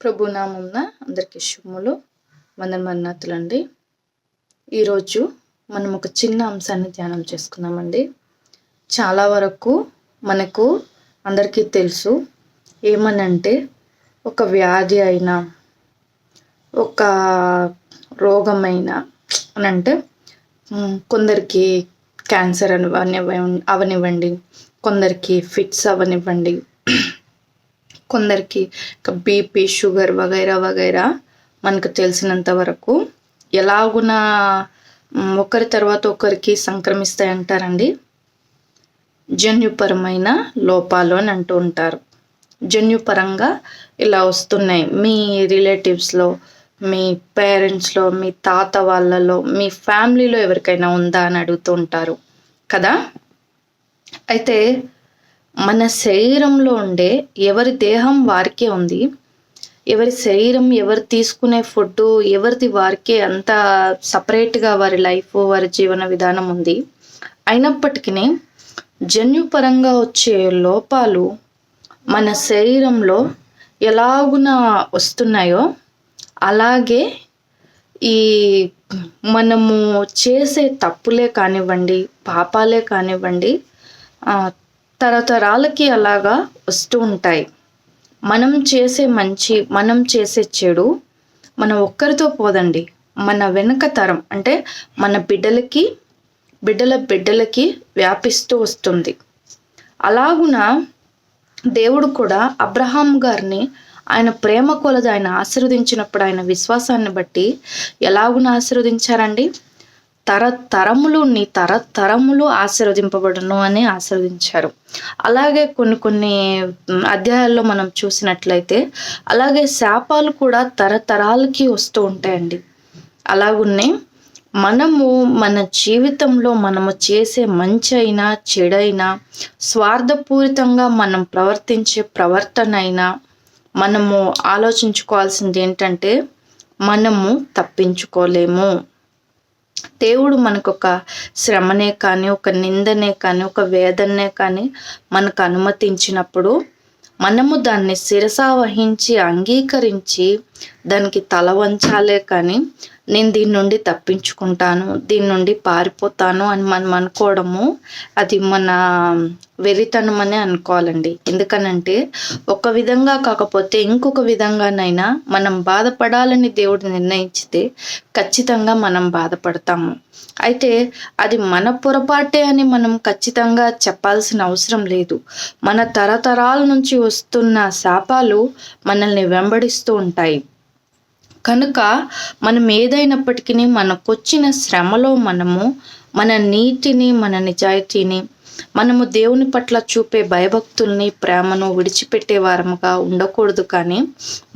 ప్రభునామంన అందరికీ శుభములు. వందన మన్నతులండి ఈరోజు మనం ఒక చిన్న అంశాన్ని ధ్యానం చేసుకున్నామండి చాలా వరకు మనకు అందరికీ తెలుసు ఏమనంటే ఒక వ్యాధి అయినా ఒక రోగమైనా అని అంటే కొందరికి క్యాన్సర్ అని అవనివ్వండి కొందరికి ఫిట్స్ అవనివ్వండి కొందరికి బీపీ షుగర్ వగైరా వగైరా మనకు తెలిసినంత వరకు ఎలాగున ఒకరి తర్వాత ఒకరికి సంక్రమిస్తాయి అంటారండి జన్యుపరమైన లోపాలు అని అంటూ ఉంటారు. జన్యుపరంగా ఇలా వస్తున్నాయి. మీ రిలేటివ్స్లో మీ పేరెంట్స్లో మీ తాత వాళ్ళలో మీ ఫ్యామిలీలో ఎవరికైనా ఉందా అని అడుగుతూ ఉంటారు. కదా? అయితే మన శరీరంలో ఉండే ఎవరి దేహం వారికే ఉంది. ఎవరి శరీరం ఎవరు తీసుకునే ఫుడ్ ఎవరిది వారికే అంత సపరేట్గా వారి లైఫ్ వారి జీవన విధానం ఉంది. అయినప్పటికీ జన్యుపరంగా వచ్చే లోపాలు మన శరీరంలో ఎలాగున వస్తున్నాయో అలాగే ఈ మనము చేసే తప్పులే కానివ్వండి పాపాలే కానివ్వండి తరతరాలకి అలాగా వస్తూ ఉంటాయి. మనం చేసే మంచి మనం చేసే చెడు మనం ఒక్కరితో పోదండి. మన వెనుక తరం అంటే మన బిడ్డలకి బిడ్డల బిడ్డలకి వ్యాపిస్తూ వస్తుంది. అలాగున దేవుడు కూడా అబ్రహాం గారిని ఆయన ప్రేమ కొలది ఆయన ఆశీర్వదించినప్పుడు ఆయన విశ్వాసాన్ని బట్టి ఎలాగున ఆశీర్వదించారండి? తరతరములు నీ తరతరములు ఆశీర్వదింపబడును అని ఆశీర్వదించారు. అలాగే కొన్ని కొన్ని అధ్యాయాల్లో మనం చూసినట్లయితే అలాగే శాపాలు కూడా తరతరాలకి వస్తూ ఉంటాయండి. అలాగున్నే మనము మన జీవితంలో మనము చేసే మంచి అయినా చెడైనా స్వార్థపూరితంగా మనం ప్రవర్తించే ప్రవర్తన అయినా మనము ఆలోచించుకోవాల్సింది ఏంటంటే మనము తప్పించుకోలేము. దేవుడు మనకు ఒక శ్రమనే కానీ ఒక నిందనే కానీ ఒక వేదనే కానీ మనకు అనుమతించినప్పుడు మనము దాన్ని శిరసా వహించి అంగీకరించి దానికి తల వంచాలే కానీ నేను దీని నుండి తప్పించుకుంటాను దీని నుండి పారిపోతాను అని మనం అనుకోవడము అది మన వెరితనం అని అనుకోవాలండి. ఎందుకనంటే ఒక విధంగా కాకపోతే ఇంకొక విధంగానైనా మనం బాధపడాలని దేవుడు నిర్ణయించితే ఖచ్చితంగా మనం బాధపడతాము. అయితే అది మన పొరపాటే అని మనం ఖచ్చితంగా చెప్పాల్సిన అవసరం లేదు. మన తరతరాల నుంచి వస్తున్న శాపాలు మనల్ని వెంబడిస్తూ ఉంటాయి. కనుక మనం ఏదైనప్పటికీ మనకొచ్చిన శ్రమలో మనము మన నీతిని మన నిజాయితీని మనము దేవుని పట్ల చూపే భయభక్తుల్ని ప్రేమను విడిచిపెట్టే వారముగా ఉండకూడదు కానీ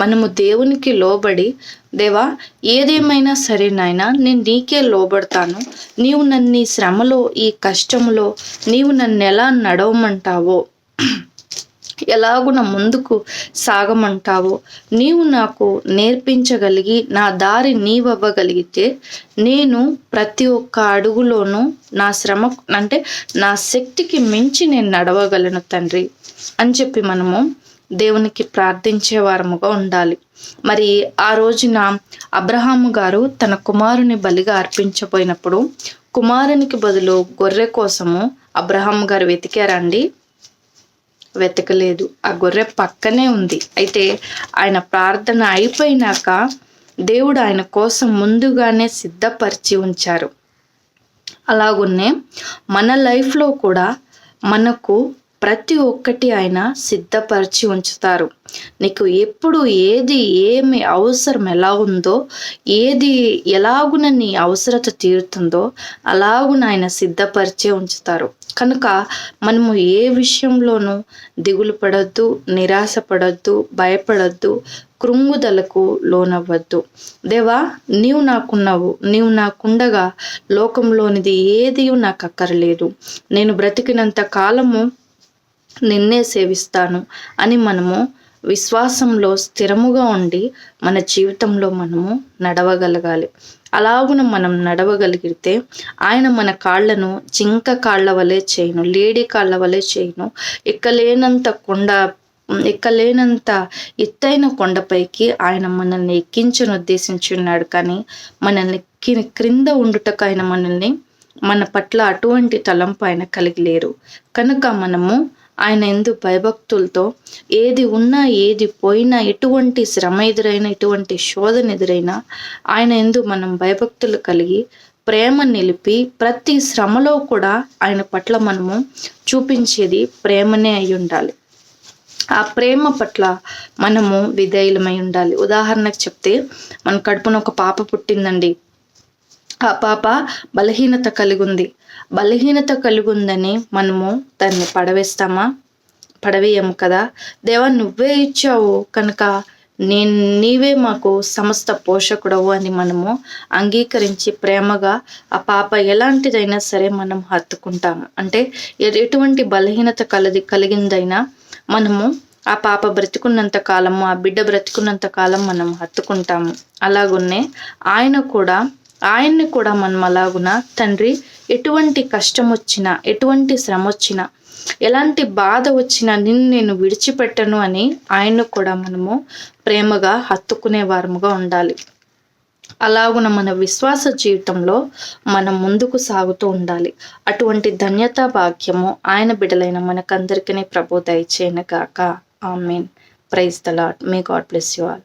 మనము దేవునికి లోబడి దేవా ఏదేమైనా సరే నాయన నేను నీకే లోబడతాను. నీవు నన్ను ఈ శ్రమలో ఈ కష్టములో నీవు నన్ను ఎలా నడవమంటావో ఎలాగున ముందుకు సాగమంటావో నీవు నాకు నేర్పించగలిగి నా దారి నీవవ్వగలిగితే నేను ప్రతి ఒక్క అడుగులోనూ నా శ్రమ అంటే నా శక్తికి మించి నేను నడవగలను తండ్రి అని చెప్పి మనము దేవునికి ప్రార్థించే వారముగా ఉండాలి. మరి ఆ రోజున అబ్రహాము గారు తన కుమారుని బలిగా అర్పించబోయినప్పుడు కుమారునికి బదులు గొర్రె కోసము అబ్రహాం గారు వెతికారండి. వెతకలేదు. ఆ గొర్రె పక్కనే ఉంది. అయితే ఆయన ప్రార్థన అయిపోయినాక దేవుడు ఆయన కోసం ముందుగానే సిద్ధపరిచి ఉంచారు. అలాగున్నే మన లైఫ్లో కూడా మనకు ప్రతి ఒక్కటి ఆయన సిద్ధపరిచి ఉంచుతారు. నీకు ఎప్పుడు ఏది ఏమి అవసరం ఎలా ఉందో ఏది ఎలాగున నీ అవసరత తీరుతుందో అలాగున ఆయన సిద్ధపరిచే ఉంచుతారు. కనుక మనము ఏ విషయంలోనూ దిగులు పడద్దు నిరాశ పడద్దు భయపడద్దు కృంగుదలకు లోనవ్వద్దు. దేవా నీవు నాకున్నావు నీవు నాకుండగా లోకంలోనిది ఏది నాకు అక్కర్లేదు నేను బ్రతికినంత కాలము నిన్నే సేవిస్తాను అని మనము విశ్వాసంలో స్థిరముగా ఉండి మన జీవితంలో మనము నడవగలగాలి. అలాగున మనం నడవగలిగితే ఆయన మన కాళ్ళను జింక కాళ్ళ వలె చేయను లేడీ కాళ్ళ వలె చేయను. ఎక్కలేనంత కొండ ఎక్కలేనంత ఎత్తైన కొండపైకి ఆయన మనల్ని ఎక్కించను ఉద్దేశించున్నాడు. కానీ మనల్ని క్రింద ఉండుటకు ఆయన మనల్ని మన పట్ల అటువంటి తలంపు ఆయన కలిగి లేరు. కనుక మనము ఆయన ఎందు భయభక్తులతో ఏది ఉన్నా ఏది పోయినా ఎటువంటి శ్రమ ఎదురైనా ఎటువంటి శోధన ఎదురైనా ఆయన ఎందు మనం భయభక్తులు కలిగి ప్రేమ నిలిపి ప్రతి శ్రమలో కూడా ఆయన పట్ల మనము చూపించేది ప్రేమనే అయి ఉండాలి. ఆ ప్రేమ పట్ల మనము విధేయులమై ఉండాలి. ఉదాహరణకు చెప్తే మన కడుపున ఒక పాప పుట్టిందండి. ఆ పాప బలహీనత కలిగుంది. బలహీనత కలిగుందని మనము దాన్ని పడవేస్తామా? పడవేయము కదా. దేవా నువ్వే ఇచ్చావు కనుక నేను నీవే మాకు సమస్త పోషకుడవు అని మనము అంగీకరించి ప్రేమగా ఆ పాప ఎలాంటిదైనా సరే మనం హత్తుకుంటాము. అంటే ఎటువంటి బలహీనత కలది కలిగిందైనా మనము ఆ పాప బ్రతికున్నంత కాలము ఆ బిడ్డ బ్రతికున్నంత కాలం మనం హత్తుకుంటాము. అలాగున్నే ఆయన కూడా ఆయన్ని కూడా మనం అలాగున తండ్రి ఎటువంటి కష్టం వచ్చినా ఎటువంటి శ్రమ వచ్చినా ఎలాంటి బాధ వచ్చినా నిన్ను నేను విడిచిపెట్టను అని ఆయన్ను కూడా మనము ప్రేమగా హత్తుకునే వారముగా ఉండాలి. అలాగున మన విశ్వాస జీవితంలో మనం ముందుకు సాగుతూ ఉండాలి. అటువంటి ధన్యతా భాగ్యము ఆయన బిడలైన మనకందరికీ ప్రభు దయచేయనగాక amen. Praise the Lord may God bless you all.